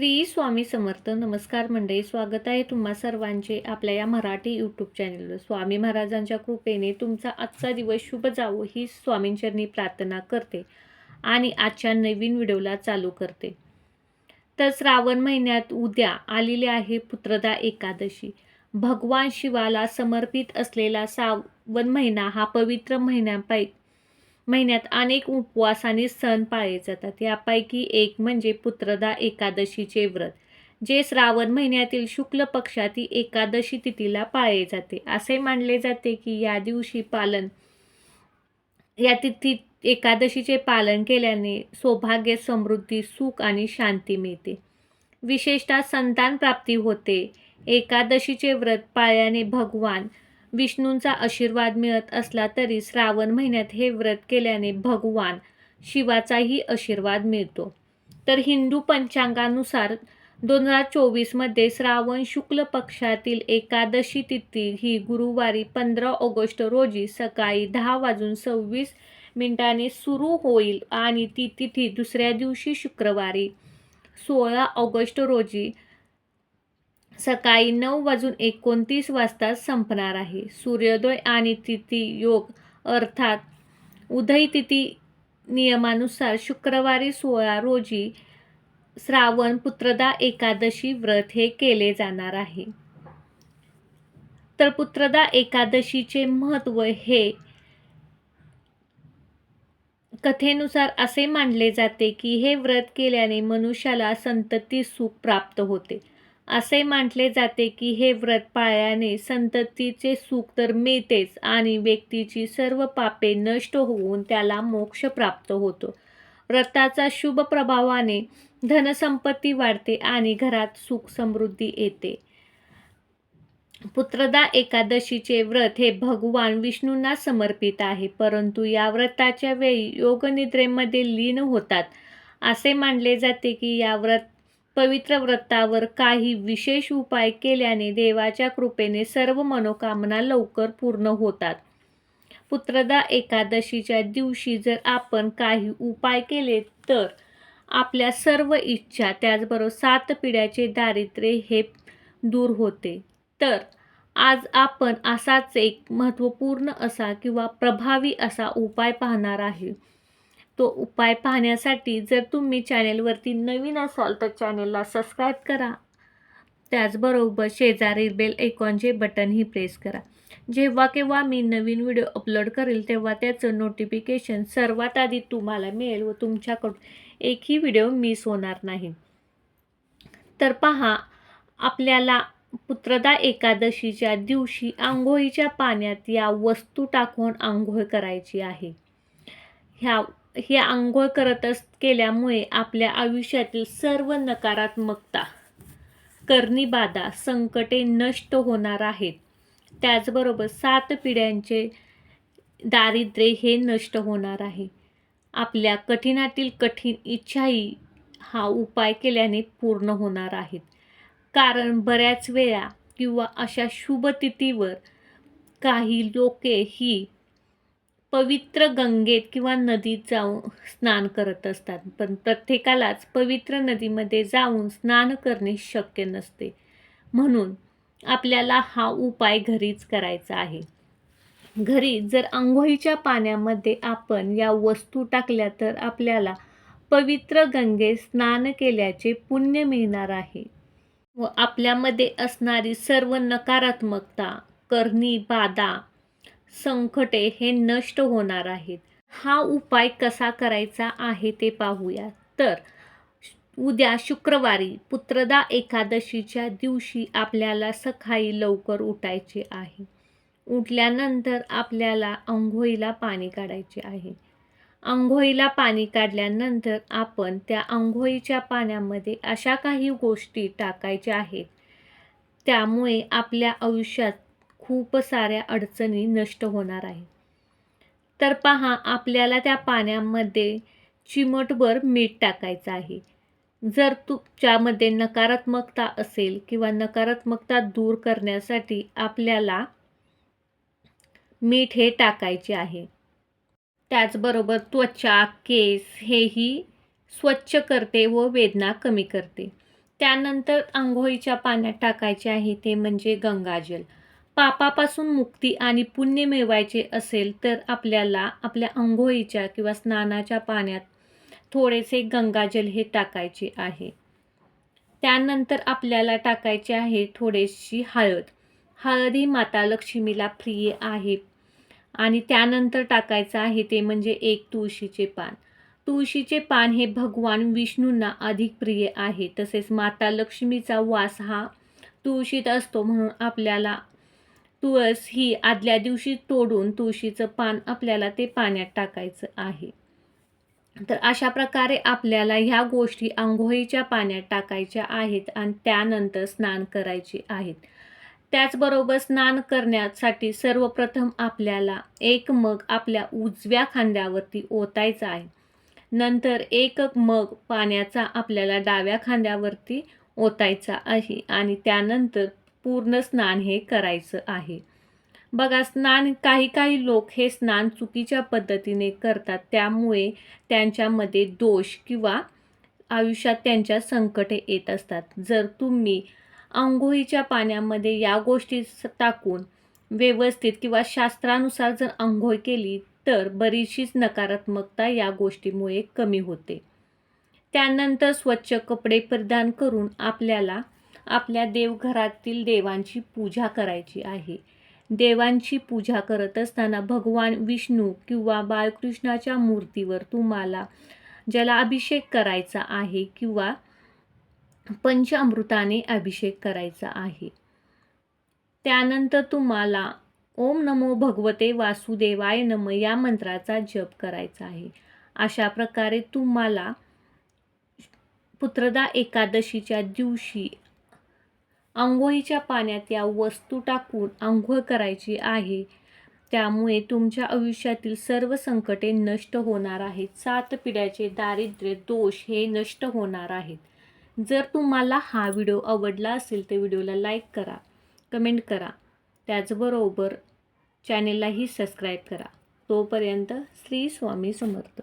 श्री स्वामी समर्थ. नमस्कार मंडळी स्वागत आहे तुम्हा सर्वांचे आपल्या या मराठी यूट्यूब चॅनलवर स्वामी महाराजांच्या कृपेने तुमचा आजचा दिवस शुभ जावो ही स्वामींचरणी प्रार्थना करते आणि आजच्या नवीन व्हिडिओला चालू करते. तर श्रावण महिन्यात उद्या आलेले आहे पुत्रदा एकादशी. भगवान शिवाला समर्पित असलेला श्रावण महिना हा पवित्र महिन्यापैकी महिन्यात अनेक उपवास आणि सण पाळले जातात. यापैकी एक म्हणजे पुत्रदा एकादशीचे व्रत जे श्रावण महिन्यातील शुक्ल पक्षातील एकादशी तिथीला पाळले जाते. असे मानले जाते की या दिवशी पालन या तिथी एकादशीचे पालन केल्याने सौभाग्य समृद्धी सुख आणि शांती मिळते. विशेषतः संतान प्राप्ती होते. एकादशीचे व्रत पाळल्याने भगवान विष्णूंचा आशीर्वाद मिळत असला तरी श्रावण महिन्यात हे व्रत केल्याने भगवान शिवाचाही आशीर्वाद मिळतो. तर हिंदू पंचांगानुसार दोन हजार चोवीसमध्ये श्रावण शुक्ल पक्षातील एकादशी तिथी ही गुरुवारी पंधरा ऑगस्ट रोजी सकाळी दहा वाजून सव्वीस मिनिटाने सुरू होईल आणि ती तिथी दुसऱ्या दिवशी शुक्रवारी सोळा ऑगस्ट रोजी सकाळी नऊ वाजून एकोणतीस वाजता संपणार आहे. सूर्योदय आणि तिथी योग अर्थात उदय तिथी नियमानुसार शुक्रवारी सोळा रोजी श्रावण पुत्रदा एकादशी व्रत हे केले जाणार आहे. तर पुत्रदा एकादशीचे महत्त्व हे कथेनुसार असे मानले जाते की हे व्रत केल्याने मनुष्याला संतती सुख प्राप्त होते. असे मानले जाते की हे व्रत पाळल्याने संततीचे सुख तर मिळतेच आणि व्यक्तीची सर्व पापे नष्ट होऊन त्याला मोक्ष प्राप्त होतो. व्रताचा शुभ प्रभावाने धनसंपत्ती वाढते आणि घरात सुख समृद्धी येते. पुत्रदा एकादशीचे व्रत हे भगवान विष्णूंना समर्पित आहे परंतु या व्रताच्या वेळी योगनिद्रेमध्ये लीन होतात. असे मानले जाते की या व्रत पवित्र व्रतावर काही विशेष उपाय केल्याने देवाच्या कृपेने सर्व मनोकामना लवकर पूर्ण होतात. पुत्रदा एकादशीच्या दिवशी जर आपण काही उपाय केले तर आपल्या सर्व इच्छा त्याचबरोबर सात पिढ्याचे दारिद्र्य हे दूर होते. तर आज आपण असाच एक महत्त्वपूर्ण असा किंवा प्रभावी असा उपाय पाहणार आहे. तो उपाय पाहण्यासाठी जर तुम्ही चॅनेलवरती नवीन असाल तर चॅनेलला सबस्क्राईब करा. त्याचबरोबर शेजारी बेल ऐकॉनचे बटनही प्रेस करा. जेव्हा केव्हा मी नवीन व्हिडिओ अपलोड करेल तेव्हा त्याचं नोटिफिकेशन सर्वात आधी तुम्हाला मिळेल व तुमच्याकडून एकही व्हिडिओ मिस होणार नाही. तर पहा आपल्याला पुत्रदा एकादशीच्या दिवशी आंघोळीच्या पाण्यात या वस्तू टाकून आंघोळ करायची आहे. ह्या हे आंघोळ करत अस केल्यामुळे आपल्या आयुष्यातील सर्व नकारात्मकता करणीबाधा संकटे नष्ट होणार आहेत. त्याचबरोबर सात पिढ्यांचे दारिद्र्य हे नष्ट होणार आहे. आपल्या कठीणातील कठीण इच्छाही हा उपाय केल्याने पूर्ण होणार आहेत. कारण बऱ्याच वेळा किंवा अशा शुभतिथीवर काही लोके ही पवित्र गंगेत किंवा नदीत जाऊन स्नान करत असतात. पण प्रत्येकालाच पवित्र नदीमध्ये जाऊन स्नान करणे शक्य नसते. म्हणून आपल्याला हा उपाय घरीच करायचा आहे. घरी जर आंघोळीच्या पाण्यामध्ये आपण या वस्तू टाकल्या तर आपल्याला पवित्र गंगेत स्नान केल्याचे पुण्य मिळणार आहे. व आपल्यामध्ये असणारी सर्व नकारात्मकता करणी बाधा संकटे हे नष्ट होणार आहेत. हा उपाय कसा करायचा आहे ते पाहूया. तर उद्या शुक्रवारी पुत्रदा एकादशीच्या दिवशी आपल्याला सकाळी लवकर उठायचे आहे. उठल्यानंतर आपल्याला आंघोळीला पाणी काढायचे आहे. आंघोळीला पाणी काढल्यानंतर आपण त्या आंघोळीच्या पाण्यामध्ये अशा काही गोष्टी टाकायच्या आहेत. त्यामुळे आपल्या आयुष्यात खूप साऱ्या अडचणी नष्ट होणार आहे. तर पहा आपल्याला त्या पाण्यामध्ये चिमटभर मीठ टाकायचं आहे. जर तुमच्यामध्ये नकारात्मकता असेल किंवा नकारात्मकता दूर करण्यासाठी आपल्याला मीठ हे टाकायचे आहे. त्याचबरोबर त्वचा केस हेही स्वच्छ करते व वेदना कमी करते. त्यानंतर आंघोळीच्या पाण्यात टाकायचे आहे ते म्हणजे गंगाजल. पापापासून मुक्ती आणि पुण्य मिळवायचे असेल तर आपल्याला आपल्या अंघोळीच्या किंवा स्नानाच्या पाण्यात थोडेसे गंगाजल हे टाकायचे आहे. त्यानंतर आपल्याला टाकायचे आहे थोडीशी हळद. हळद ही माता लक्ष्मीला प्रिय आहे आणि त्यानंतर टाकायचं आहे ते म्हणजे एक तुळशीचे पान. तुळशीचे पान हे भगवान विष्णूंना अधिक प्रिय आहे. तसेच माता लक्ष्मीचा वास हा तुळशीत असतो म्हणून आपल्याला तुळस ही आदल्या दिवशी तोडून तुळशीचं पान आपल्याला ते पाण्यात टाकायचं आहे. तर अशा प्रकारे आपल्याला ह्या गोष्टी आंघोळीच्या पाण्यात टाकायच्या आहेत आणि त्यानंतर स्नान करायचे आहेत. त्याचबरोबर स्नान करण्यासाठी सर्वप्रथम आपल्याला एक मग आपल्या उजव्या खांद्यावरती ओतायचा आहे. नंतर एक मग पाण्याचा आपल्याला डाव्या खांद्यावरती ओतायचा आहे आणि त्यानंतर पूर्ण स्नान हे करायचं आहे. बघा स्नान काही काही लोक हे स्नान चुकीच्या पद्धतीने करतात. त्यामुळे त्यांच्यामध्ये दोष किंवा आयुष्यात त्यांच्या संकटे येत असतात. जर तुम्ही आंघोळीच्या पाण्यामध्ये या गोष्टी टाकून व्यवस्थित किंवा शास्त्रानुसार जर आंघोळ केली तर बरीचशीच नकारात्मकता या गोष्टीमुळे कमी होते. त्यानंतर स्वच्छ कपडे परिधान करून आपल्याला आपल्या देवघरातील देवांची पूजा करायची आहे. देवांची पूजा करत असताना भगवान विष्णू किंवा बाळकृष्णाच्या मूर्तीवर तुम्हाला ज्याला अभिषेक करायचा आहे किंवा पंचामृताने अभिषेक करायचा आहे. त्यानंतर तुम्हाला ओम नमो भगवते वासुदेवाय नम या मंत्राचा जप करायचा आहे. अशा प्रकारे तुम्हाला पुत्रदा एकादशीच्या दिवशी आंघोळीच्या पाण्यात या वस्तू टाकून आंघोळ करायची आहे. त्यामुळे तुमच्या आयुष्यातील सर्व संकटे नष्ट होणार आहेत. सात पिढ्याचे दारिद्र्य दोष हे नष्ट होणार आहेत. जर तुम्हाला हा व्हिडिओ आवडला असेल तर व्हिडिओला लाईक करा कमेंट करा. त्याचबरोबर चॅनेललाही सबस्क्राईब करा. तोपर्यंत श्री स्वामी समर्थ.